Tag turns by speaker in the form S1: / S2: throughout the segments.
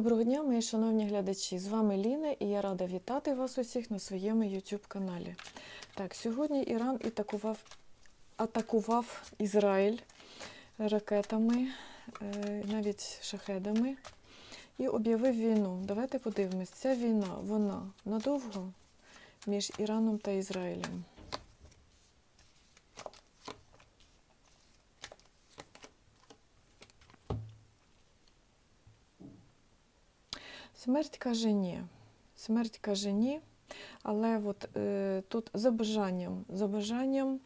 S1: Доброго дня, мої шановні глядачі! З вами Ліна і я рада вітати вас усіх на своєму YouTube каналі. Так, сьогодні Іран атакував, атакував Ізраїль ракетами, е, навіть шахедами, і об'явив війну. Давайте подивимось, ця війна, вона надовго між Іраном та Ізраїлем. Смерть каже ні. Смерть каже ні. Але от, е, тут за бажанням, за бажанням,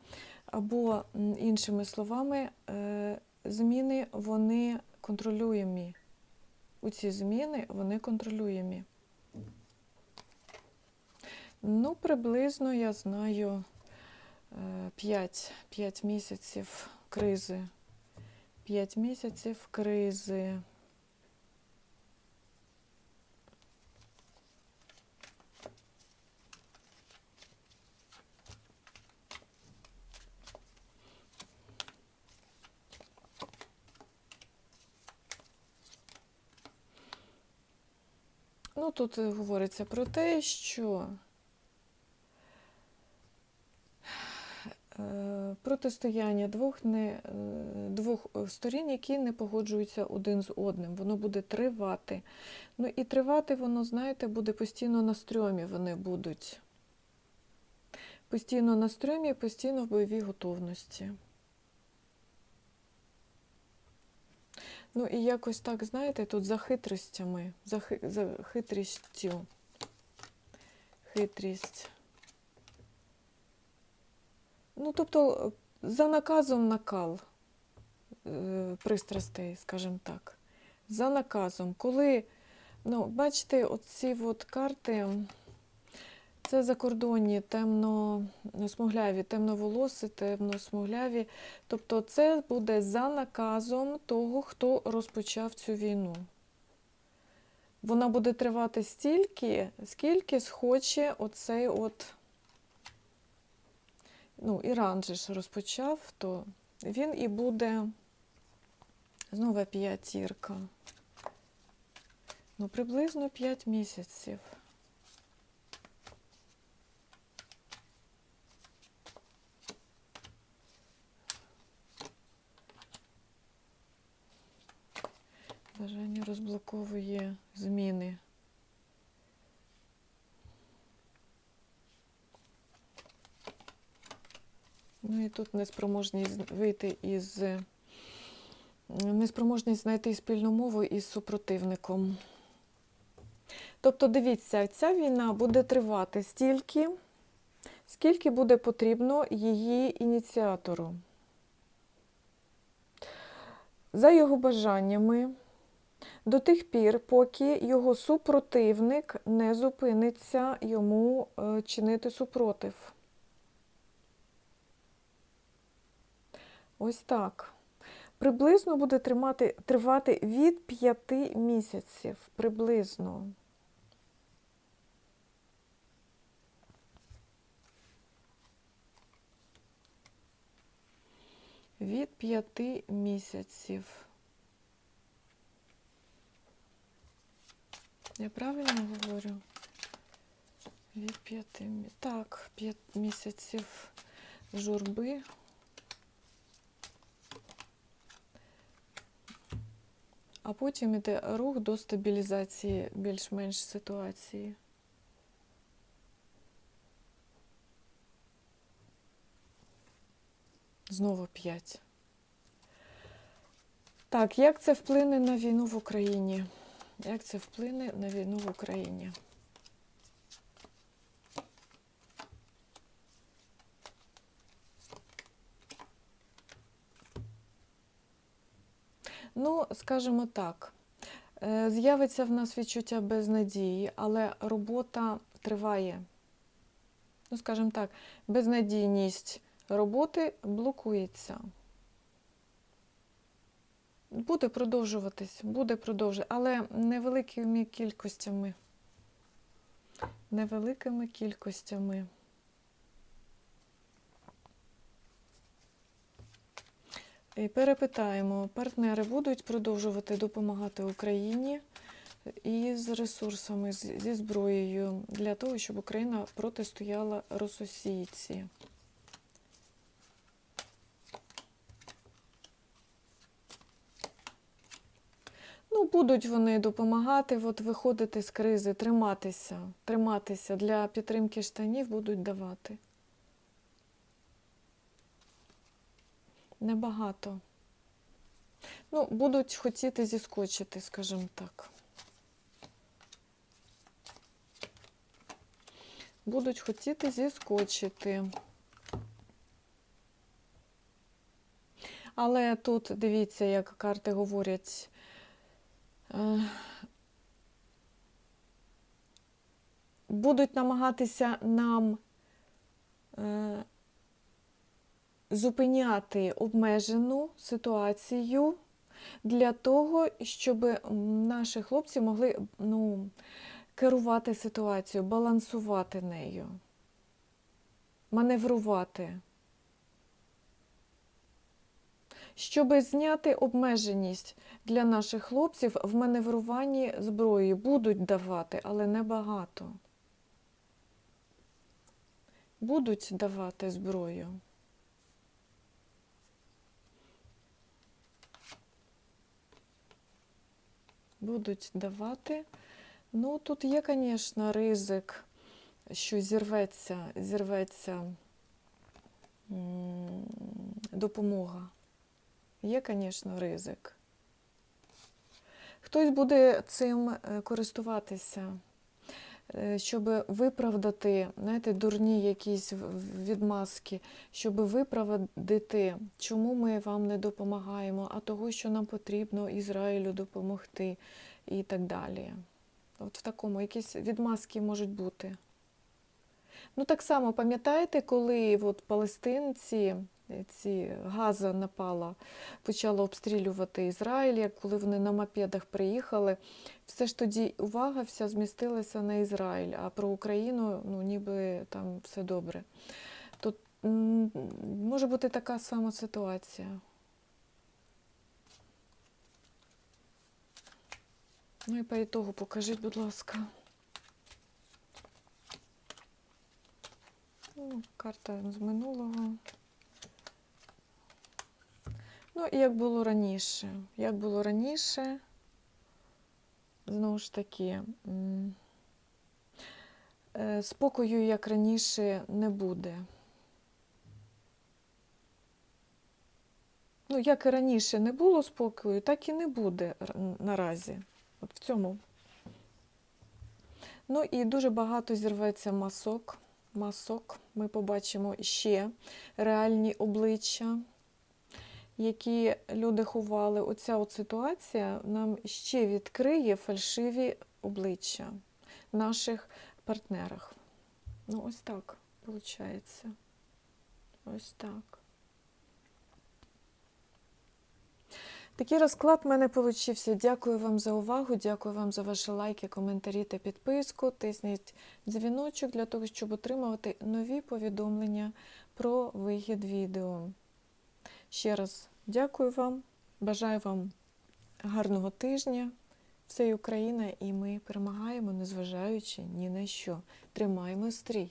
S1: або іншими словами, е, зміни вони контролюємі. У ці зміни вони контролюємі. Ну, приблизно я знаю 5, 5 місяців кризи. 5 місяців кризи. Ну, тут е, говориться про те, що е, протистояння двох, не, е, двох сторін, які не погоджуються один з одним. Воно буде тривати. Ну і тривати воно, знаєте, буде постійно на стрьомі вони будуть. Постійно на стрьомі, постійно в бойовій готовності. Ну і якось так, знаєте, тут за хитростями, за, хи, за хитрістю. Хитрість. Ну, тобто, за наказом накал е, пристрастей, скажімо так. За наказом. Коли, ну, бачите, оці от карти, це закордонні, темно-смугляві, темноволоси, темно-смугляві. Тобто це буде за наказом того, хто розпочав цю війну. Вона буде тривати стільки, скільки схоче оцей от, ну, Іран же ж розпочав, то він і буде знову п'ятірка. Ну, приблизно 5 місяців. Бажання розблоковує зміни. Ну і тут неспроможність вийти із неспроможність знайти спільну мову із супротивником. Тобто, дивіться, ця війна буде тривати стільки, скільки буде потрібно її ініціатору. За його бажаннями, до тих пір, поки його супротивник не зупиниться йому е, чинити супротив. Ось так. Приблизно буде тримати, тривати від 5 місяців. Приблизно. Від 5 місяців. Я правильно говорю? Від п'яти Так, п'ять місяців журби. А потім іде рух до стабілізації більш-менш ситуації. Знову 5. Так, як це вплине на війну в Україні? Як це вплине на війну в Україні? Ну, скажімо так, е, з'явиться в нас відчуття безнадії, але робота триває. Ну, скажімо так, безнадійність роботи блокується. Буде продовжуватись, буде продовжуватись, але невеликими кількостями. Невеликими кількостями. І перепитаємо, партнери будуть продовжувати допомагати Україні і з ресурсами, зі зброєю для того, щоб Україна протистояла рососійці. Будуть вони допомагати от, виходити з кризи, триматися, триматися для підтримки штанів будуть давати. Небагато. Ну, будуть хотіти зіскочити, скажімо так. Будуть хотіти зіскочити. Але тут дивіться, як карти говорять. Е, Будуть намагатися нам е, зупиняти обмежену ситуацію для того, щоб наші хлопці могли ну, керувати ситуацією, балансувати нею, маневрувати. Щоб зняти обмеженість для наших хлопців в маневруванні зброї будуть давати, але небагато. Будуть давати зброю. Будуть давати. Ну, тут є, звісно, ризик, що зірветься, зірветься допомога. Є, звісно, ризик. Хтось буде цим е, користуватися, е, щоб виправдати, знаєте, дурні якісь відмазки, щоб виправдати, чому ми вам не допомагаємо, а того, що нам потрібно Ізраїлю допомогти і так далі. От в такому якісь відмазки можуть бути. Ну, так само пам'ятаєте, коли от палестинці, ці Газа напала, почала обстрілювати Ізраїль, коли вони на мопедах приїхали, все ж тоді увага вся змістилася на Ізраїль, а про Україну ну, ніби там все добре. Тут може бути така сама ситуація. Ну і по ітогу покажіть, будь ласка. Ну, карта з минулого. Ну, і як було раніше. Як було раніше, знову ж таки, е, спокою, як раніше, не буде. Ну, як і раніше не було спокою, так і не буде наразі. От в цьому. Ну і дуже багато зірветься масок. Масок. Ми побачимо ще реальні обличчя, які люди ховали. Оця от ситуація нам ще відкриє фальшиві обличчя наших партнерах. Ну, ось так виходить. Ось так. Такий розклад в мене вийшов. Дякую вам за увагу, дякую вам за ваші лайки, коментарі та підписку. Тисніть дзвіночок для того, щоб отримувати нові повідомлення про вихід відео. Ще раз дякую вам, бажаю вам гарного тижня. Все Україна, і ми перемагаємо, незважаючи ні на що. Тримаємо стрій!